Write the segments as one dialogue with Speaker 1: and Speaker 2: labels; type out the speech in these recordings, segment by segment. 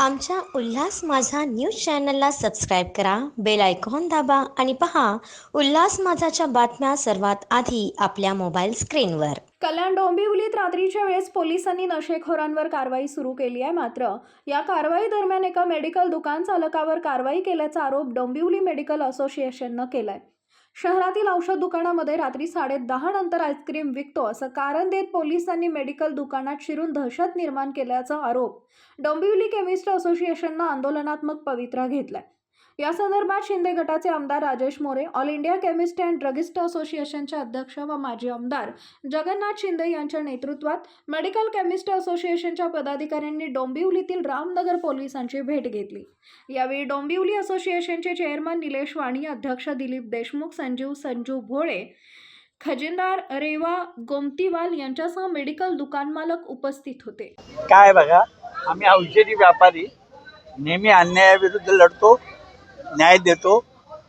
Speaker 1: आमच्या उल्हास माझा न्यूज चॅनलला सबस्क्राईब करा बेल आयकॉन दाबा आणि पहा उल्हास माझाच्या बातम्या सर्वात आधी आपल्या मोबाईल स्क्रीनवर.
Speaker 2: कल्याण डोंबिवलीत रात्रीच्या वेळेस पोलिसांनी नशेखोरांवर कारवाई सुरू केली आहे मात्र या कारवाई दरम्यान एका मेडिकल दुकान चालकावर कारवाई केल्याचा आरोप डोंबिवली मेडिकल असोसिएशननं केलाय. शहरातील औषध दुकानामध्ये रात्री साडे दहा नंतर आईस्क्रीम विकतो असं कारण देत पोलिसांनी मेडिकल दुकानात शिरून दहशत निर्माण केल्याचा आरोप. डोंबिवली केमिस्ट असोसिएशननं आंदोलनात्मक पवित्रा घेतलाय. या संदर्भात शिंदे गटाचे आमदार Rajesh More all India chemist and druggist असोसिएशनचे अध्यक्ष व माजी आमदार जगन्नाथ शिंदे यांच्या नेतृत्वात मेडिकल केमिस्ट असोसिएशनच्या पदाधिकाऱ्यांनी डोंबिवलीतील रामनगर पोलिसांची भेट घेतली. यावेळी डोंबिवली असोसिएशनचे चेअरमन निलेश वाणी अध्यक्ष दिलीप देशमुख संजीव संजू भोळे खजिनदार रेवा गोमतीवाल यांच्यासह मेडिकल दुकान मालक उपस्थित होते.
Speaker 3: काय बघा आम्ही औषधी व्यापारी नेहमी अन्यायाविरुद्ध लढतो. न्याय देतो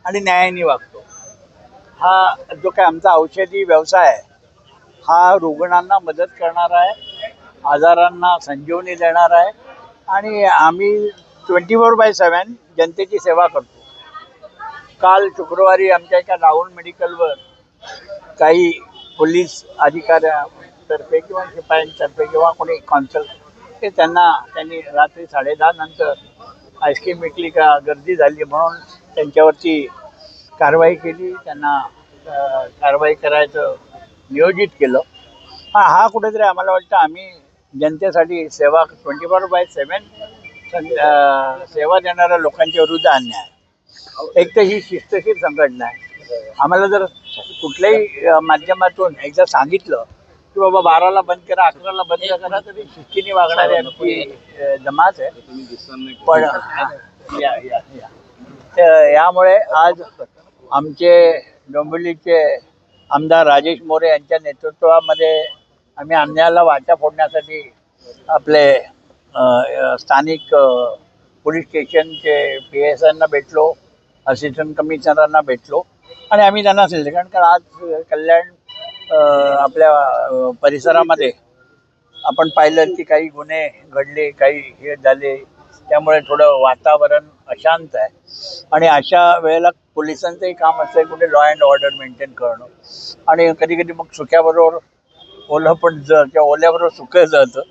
Speaker 3: आणि न्यायाने वागतो. हा जो काय आमचा औषधी व्यवसाय आहे हा रुग्णांना मदत करणारा आहे आजारांना संजीवनी देणार आहे आणि आम्ही ट्वेंटी फोर बाय सेवन जनतेची सेवा करतो. काल शुक्रवारी आमच्या एका राहुल मेडिकलवर काही पोलीस अधिकाऱ्यातर्फे किंवा शिपायांतर्फे किंवा कोणी कॉन्सल ते त्यांना त्यांनी रात्री साडेदहा नंतर आईस्क्रीम विकली का गर्दी झाली म्हणून त्यांच्यावरती कारवाई केली. त्यांना कारवाई करायचं नियोजित केलं. हा हा कुठेतरी आम्हाला वाटतं आम्ही जनतेसाठी सेवा ट्वेंटी फोर बाय सेवन सेवा देणाऱ्या लोकांच्या विरुद्ध अन्याय. आहे. एक तर ही शिस्तशीर संघटना आहे. आम्हाला जर कुठल्याही माध्यमातून एकदा सांगितलं की बाबा बाराला बंद करा अकराला बंद करा तरी शिस्तीने वागणारी आमची जमात आहे. पण या या या. तर यामुळे आज आमचे डोंबिवलीचे आमदार राजेश मोरे यांच्या नेतृत्वामध्ये आम्ही अन्यायाला वाटा फोडण्यासाठी आपले स्थानिक पोलीस स्टेशनचे पी एस आयना भेटलो असिस्टंट कमिशनरांना भेटलो आणि आम्ही त्यांना सांगितलं कारण का आज कल्याण आपल्या परिसरामध्ये आपण पाहिलं की काही गुन्हे घडले काही हे झाले. त्यामुळे थोडं वातावरण अशांत आहे. आणि अशा वेळेला पोलिसांचंही काम असतं आहे कुठे लॉ अँड ऑर्डर मेंटेन करणं. आणि कधी कधी मग सुक्याबरोबर ओलं पण ज किंवा ओल्याबरोबर सुकं जातं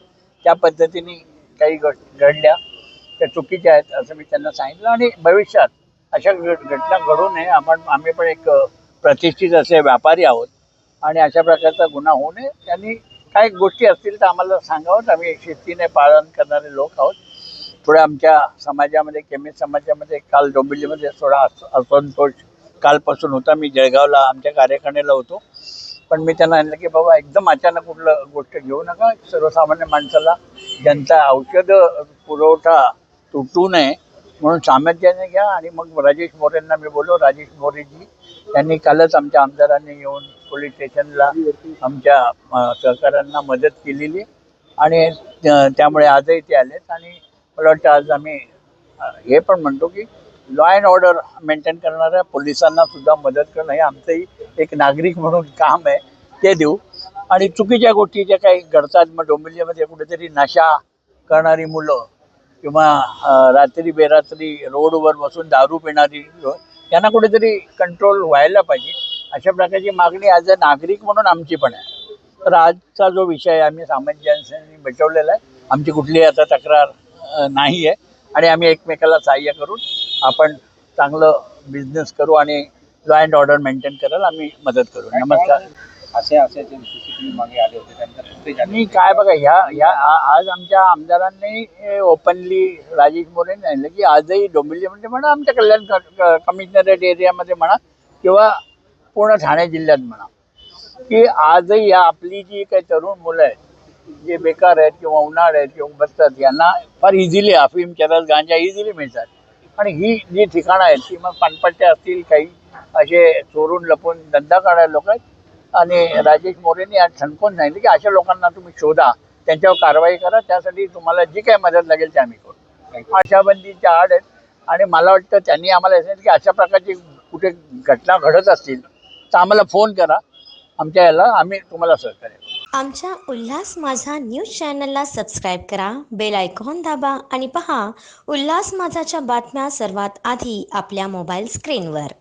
Speaker 3: त्या पद्धतीने काही घट घडल्या. त्या चुकीच्या आहेत असं मी त्यांना सांगितलं. आणि भविष्यात अशा घटना घडू नये. आपण आम्ही पण एक प्रतिष्ठित असे व्यापारी आहोत. आणि अशा प्रकारचा गुन्हा होऊ नये. त्यांनी काही गोष्टी असतील तर आम्हाला सांगावं. आम्ही शिस्तीने पालन करणारे लोक आहोत. थोडं आमच्या समाजामध्ये केमिस्ट समाजामध्ये काल डोंबिवलीमध्ये थोडा अस- असंतोष कालपासून होता. मी जळगावला आमच्या कार्यकारिणीला होतो. पण मी त्यांना आणलं की बाबा एकदम अचानक कुठलं गोष्ट घेऊ नका. सर्वसामान्य माणसाला ज्यांचा औषध पुरवठा तुटू नये म्हणून सामर्थ्याने घ्या. आणि मग राजेश मोरेंना मी बोललो. राजेश मोरेजी त्यांनी कालच आमच्या आमदारांनी येऊन पोलीस स्टेशनला आमच्या सहकाऱ्यांना मदत केलेली आणि त्यामुळे आजही ते आलेत आणि मला वाटतं आज आम्ही हे पण म्हणतो की लॉ अँड ऑर्डर मेंटेन करणाऱ्या पोलिसांना सुद्धा मदत करणं हे आमचंही एक नागरिक म्हणून काम आहे ते देऊ. आणि चुकीच्या गोष्टी ज्या काही घडतात मग डोंबिवलीमध्ये कुठेतरी नशा करणारी मुलं किंवा रात्री बेरात्री रोडवर बसून दारू पिणारी यांना कुठेतरी कंट्रोल व्हायला पाहिजे. अशा प्रकारची मागणी ॲज अ नागरिक म्हणून आमची पण आहे. तर आजचा जो विषय आम्ही सामंजस्याने मिटवलेला आहे. आमची कुठलीही आता तक्रार नाही आहे. आणि आम्ही एकमेकाला सहाय्य करून आपण चांगलं बिझनेस करू आणि लॉ अँड ऑर्डर मेंटेन करायला आम्ही मदत करू. नमस्कार.
Speaker 4: असे असे मागे आले होते
Speaker 3: आणि काय बघा ह्या ह्या आज आमच्या आमदारांनी ओपनली राजेश मोरे सांगितलं की आजही डोंबिवलीमध्ये म्हणा आमच्या कल्याण कमिशनरेट एरियामध्ये म्हणा किंवा पूर्ण ठाणे जिल्ह्यात म्हणा. की आजही या आपली जी काही तरुण मुलं आहेत जे बेकार आहेत किंवा उन्हाळ आहेत किंवा बसतात यांना फार इझिली अफीम चरस गांजा इझिली मिळतात. आणि ही जी ठिकाणं आहेत ती मग पानपट्ट्या असतील काही असे चोरून लपून धंदा काढायला लोक आहेत. आणि राजेश मोरेंनी आज ठणकून सांगितलं की अशा लोकांना तुम्ही शोधा त्यांच्यावर कारवाई करा त्यासाठी तुम्हाला जी काही मदत लागेल ते आम्ही करू. आशाबंदीच्या आड आहेत. आणि मला वाटतं त्यांनी आम्हाला सांगितलं की अशा प्रकारची कुठे घटना घडत असतील तर आम्हाला फोन करा. आमच्या याला आम्ही तुम्हाला सहकार्य
Speaker 1: आमच्या उल्हास माझा न्यूज चॅनलला सबस्क्राईब करा. बेल आयकॉन दाबा आणि पहा उल्हास माझाच्या बातम्या सर्वात आधी आपल्या मोबाईल स्क्रीनवर